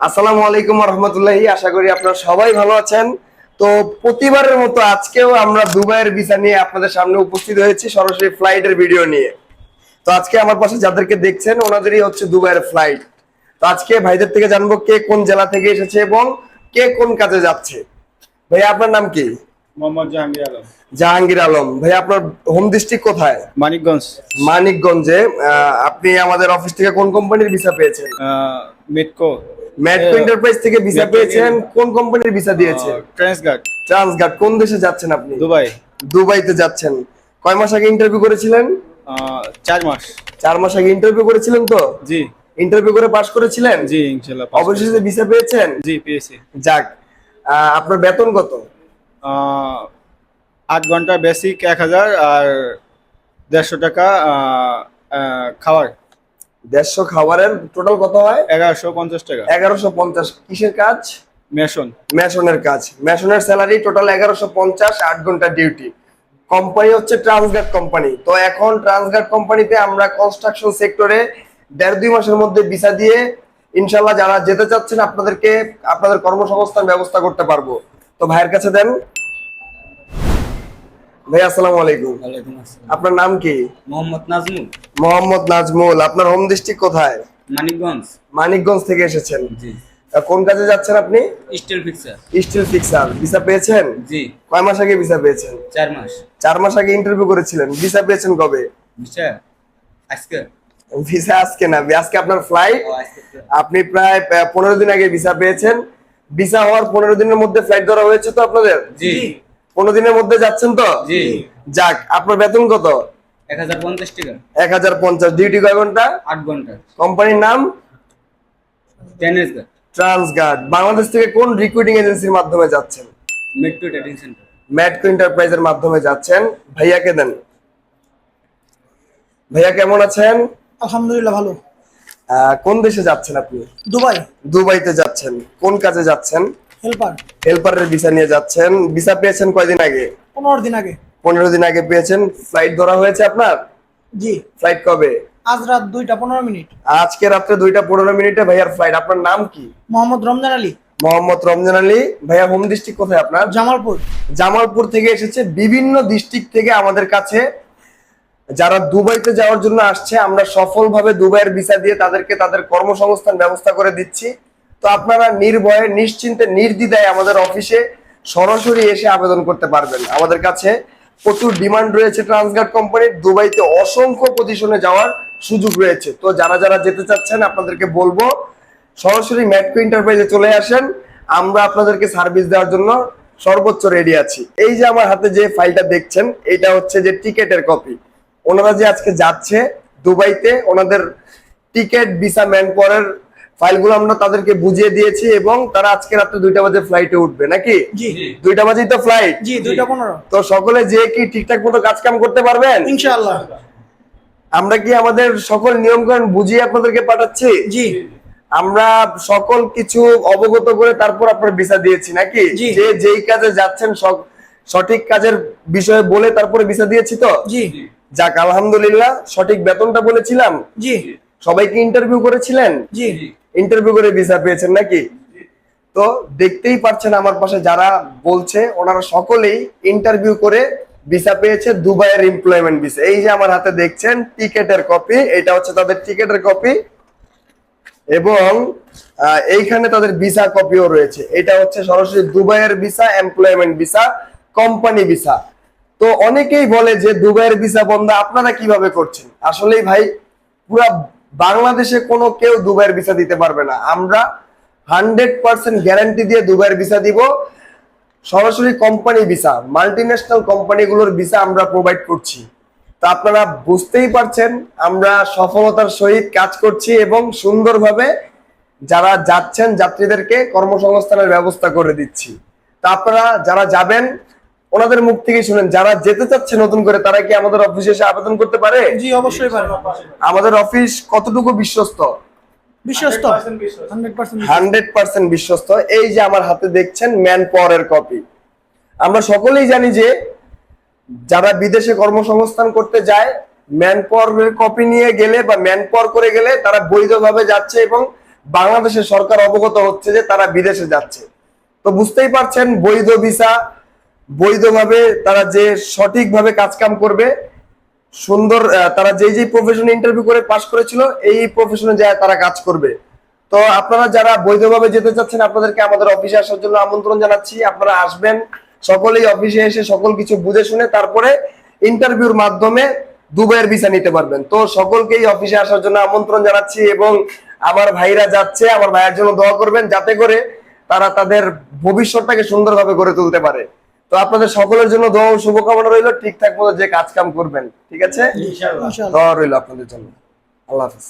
আসসালামু আলাইকুম রহমতুল্লাহি আশা করি আপনারা সবাই ভালো আছেন। তো প্রতিবারের মতো আজকেও আমরা দুবাইয়ের ভিসা নিয়ে আপনাদের সামনে উপস্থিত হয়েছি সরাসরি ফ্লাইটের ভিডিও নিয়ে। তো আজকে আমার পাশে যাদেরকে দেখছেন ওনাদেরই হচ্ছে দুবাইয়ের ফ্লাইট। তো আজকে ভাইদের থেকে জানব কে কোন জেলা থেকে এসেছে এবং কে কোন কাজে যাচ্ছে। ভাই আপনার নাম কি? মোহাম্মদ জাহাঙ্গীর আলম। জাহাঙ্গীর আলম। ভাই আপনার হোম ডিস্ট্রিক্ট কোথায়? মানিকগঞ্জ। মানিকগঞ্জে আপনি আমাদের অফিস থেকে কোন কোম্পানির ভিসা পেয়েছেন? মেটকো। ম্যাটকো এন্টারপ্রাইজ থেকে ভিসা পেয়েছেন কোন কোম্পানির ভিসা দিয়েছে ট্রান্সগার্ড ট্রান্সগার্ড কোন দেশে যাচ্ছেন আপনি? দুবাই। দুবাইতে যাচ্ছেন। কয় মাস আগে ইন্টারভিউ করেছিলেন? চার মাস। চার মাস আগে ইন্টারভিউ করেছিলেন তো? জি। ইন্টারভিউ করে পাশ করেছিলেন? জি ইনশাল্লাহ অবশেষে ভিসা পেয়েছেন? জি পেয়েছি। যাক আপনার বেতন কত? আট ঘণ্টা বেসিক এক হাজার আর দেড়শো টাকা খাবার দেড়শো খাবারের টোটাল কত হয়? এগারোশো পঞ্চাশ টাকা। এগারোশো পঞ্চাশ। কিসের কাজ? মেশন। মেশনের কাজ। মেশনের স্যালারি টোটাল এগারোশো পঞ্চাশ আট ঘণ্টা ডিউটি কোম্পানি হচ্ছে ট্রান্সগার্ড কোম্পানি তো এখন ট্রান্সগার্ড কোম্পানিতে আমরা কনস্ট্রাকশন সেক্টরে দেড় দুই মাসের মধ্যে ভিসা দিয়ে ইনশাল্লাহ যারা যেতে চাচ্ছেন আপনাদেরকে আপনাদের কর্মসংস্থান ব্যবস্থা করতে পারব। তো ভাইয়ের কাছে দেন। ভাই আসসালামু আলাইকুম। ওয়ালাইকুম আসসালাম। আপনার নাম কি? মোহাম্মদ নাজমুল। মোহাম্মদ নাজমুল। আপনার হোম ডিস্ট্রিক্ট কোথায়? মানিকগঞ্জ। মানিকগঞ্জ থেকে এসেছেন। জি। কোন কাজে যাচ্ছেন আপনি? Steel fixer steel fixer visa পেয়েছেন? জি। কয় মাস আগে ভিসা পেয়েছেন? চার মাস। চার মাস আগে ইন্টারভিউ করেছিলেন। ভিসা পেয়েছেন কবে? বুঝছে আজকে। ভিসা আজকে না। আজকে আপনার ফ্লাইট আপনি প্রায় পনেরো দিন আগে ভিসা পেয়েছেন। ভিসা হওয়ার পনেরো দিনের মধ্যে ফ্লাইট ধরা হয়েছে তো আপনাদের? জি। পনেরো দিনের মধ্যে যাচ্ছেন তো? জি। যাক আপনার বেতন কত? এক হাজার পঞ্চাশ টাকা। এক হাজার পঞ্চাশ। ডিউটি কয় ঘণ্টা? আট ঘণ্টা। কোম্পানির নাম? ট্রান্সগার্ড। বাংলাদেশ থেকে কোন রিক্রুটিং এজেন্সির মাধ্যমে যাচ্ছেন? মেট্রো ট্রেডিং সেন্টার ম্যাটকো এন্টারপ্রাইজের মাধ্যমে যাচ্ছেন। ভাইয়াকে দেন। ভাইয়া কেমন আছেন? আলহামদুলিল্লাহ ভালো। আহ, কোন দেশে যাচ্ছেন আপনি? দুবাই। দুবাইতে যাচ্ছেন। কোন কাজে যাচ্ছেন? হেল্পার হেল্পারের ভিসা নিয়ে যাচ্ছেন। ভিসা পেয়েছেন কয়দিন আগে? পনেরো দিন আগে। পনেরো দিন আগে পেয়েছেন। ফ্লাইট ধরা হয়েছে আপনার? জি। ফ্লাইট কবে? আজ রাত দুইটা পনেরো মিনিট। আজকে রাত্রে দুইটা পনেরো মিনিটে ভাইয়ার ফ্লাইট আপনার নাম কি? মোহাম্মদ রমজান আলী। মোহাম্মদ রমজান আলী। ভাইয়া হোম ডিস্ট্রিক্ট কোথায় আপনার? জামালপুর। জামালপুর থেকে এসেছে। বিভিন্ন ডিস্ট্রিক্ট থেকে আমাদের কাছে। যারা দুবাইতে যাওয়ার জন্য আসছে আমরা সফলভাবে দুবাইয়ের ভিসা দিয়ে তাদেরকে তাদের কর্মসংস্থান ব্যবস্থা করে দিচ্ছি। তো আপনারা নির্ভয়ে, নিশ্চিন্তে, নির্দ্বিধায় আমাদের অফিসে সরাসরি এসে আবেদন করতে পারবেন। আমাদের কাছে প্রচুর ডিমান্ড রয়েছে ট্রান্সগার্ড কোম্পানির দুবাইতে অসংখ্য পজিশনে যাওয়ার সুযোগ রয়েছে। তো যারা যারা যেতে চাচ্ছেন, আপনাদেরকে বলব, সরাসরি ম্যাটকো এন্টারপ্রাইজে চলে আসেন। আমরা আপনাদেরকে সার্ভিস দেওয়ার জন্য সর্বোচ্চ রেডি আছি। এই যে আমার হাতে যে ফাইলটা দেখছেন, এটা হচ্ছে যে টিকেটের কপি ওনারা যে আজকে যাচ্ছে দুবাইতে, ওনাদের টিকেট ভিসা ম্যান পরের ফাইলগুলো আমরা তাদেরকে বুঝিয়ে দিয়েছি এবং তারা আজকে রাত্রে দুইটা বাজে ফ্লাইটে উঠবে নাকি? দুইটা বাজেই তো ফ্লাইট জি দুইটা পনেরো। তো সকলে যে কি ঠিকঠাক মতো কাজ কাম করতে পারবেন? ইনশাআল্লাহ। আমরা কি আমাদের সকল নিয়ম কানুন বুঝিয়ে আপনাদেরকে পাঠাচ্ছি? জি। আমরা সকল কিছু অবগত করে তারপর আপনার ভিসা দিয়েছি নাকি? জি। যে যেই কাজে যাচ্ছেন সব- সঠিক কাজের বিষয়ে বলে তারপরে ভিসা দিয়েছি তো? জি। যাক আলহামদুলিল্লাহ সঠিক বেতনটা বলেছিলাম। জি। সবাইকে ইন্টারভিউ করেছিলেন? জি। ইন্টারভিউ করে ভিসা পেয়েছেন নাকি? তো দেখতেই পারছেন আমার পাশে যারা বলছে ওনারা সকলেই ইন্টারভিউ করে ভিসা পেয়েছে দুবাইয়ের এমপ্লয়মেন্ট ভিসা এই যে আমার হাতে দেখছেন টিকেটের কপি এটা হচ্ছে তাদের টিকেটের কপি এবং এইখানে তাদের ভিসা কপিও রয়েছে। এটা হচ্ছে সরাসরি দুবাইয়ের visa employment visa company visa তো অনেকেই বলে যে দুবাইয়ের ভিসা বন্ধ আপনারা কীভাবে করছেন? আসলেই ভাই পুরা বাংলাদেশে কোনো কেউ দুবাইয়ের ভিসা দিতে পারবে না। আমরা হান্ড্রেড পার্সেন্ট গ্যারান্টি দিয়ে দুবাইয়ের ভিসা দিব। সরাসরি কোম্পানি ভিসা, মাল্টিন্যাশনাল কোম্পানিগুলোর ভিসা আমরা প্রোভাইড করছি। তা আপনারা বুঝতেই পারছেন, আমরা সফলতার সহিত কাজ করছি এবং সুন্দরভাবে যারা যাচ্ছেন যাত্রীদেরকে কর্মসংস্থানের ব্যবস্থা করে দিচ্ছি। তা আপনারা যারা যাবেন ওনাদের মুখ থেকে শুনেন যারা যেতে চাচ্ছে নতুন করে তারা কি আমাদের অফিসে এসে আবেদন করতে পারে? জি অবশ্যই পারে। আমাদের অফিস কতটুকু বিশ্বস্ত? বিশ্বস্ত। হান্ড্রেড পার্সেন্ট বিশ্বস্ত। এই যে আমার হাতে দেখছেন ম্যান পাওয়ারের কপি। আমরা সকলেই জানি যে যারা বিদেশে কর্মসংস্থান করতে যায় ম্যান পাওয়ারের কপি নিয়ে গেলে বা ম্যান পাওয়ার করে গেলে তারা বৈধভাবে যাচ্ছে এবং বাংলাদেশের সরকার অবগত হচ্ছে যে তারা বিদেশে যাচ্ছে। তো বুঝতেই পারছেন বৈধ ভিসা বৈধভাবে তারা যে সঠিকভাবে কাজকাম করবে, সুন্দর তারা যেই যেই প্রফেশনে ইন্টারভিউ করে পাশ করেছিল, এই প্রফেশনে যায় তারা কাজ করবে। তো আপনারা যারা বৈধভাবে যেতে চাচ্ছেন, আপনাদেরকে আমাদের অফিসে আসার জন্য আমন্ত্রণ জানাচ্ছি। আপনারা আসবেন, সকলেই অফিসে এসে সকল কিছু বুঝে শুনে তারপরে ইন্টারভিউর মাধ্যমে দুবাইয়ের ভিসা নিতে পারবেন। তো সকলকেই অফিসে আসার জন্য আমন্ত্রণ জানাচ্ছি এবং আমার ভাইরা যাচ্ছে, আমার ভাইয়ের জন্য দোয়া করবেন যাতে করে তারা তাদের ভবিষ্যৎটাকে সুন্দরভাবে গড়ে তুলতে পারে। তো আপনাদের সকলের জন্য দোয়া ও শুভকামনা রইল। ঠিকঠাক মতো যে কাজ কাম করবেন ঠিক আছে? ইনশাআল্লাহ। দোয়া রইল আপনাদের জন্য। আল্লাহ হাফিজ।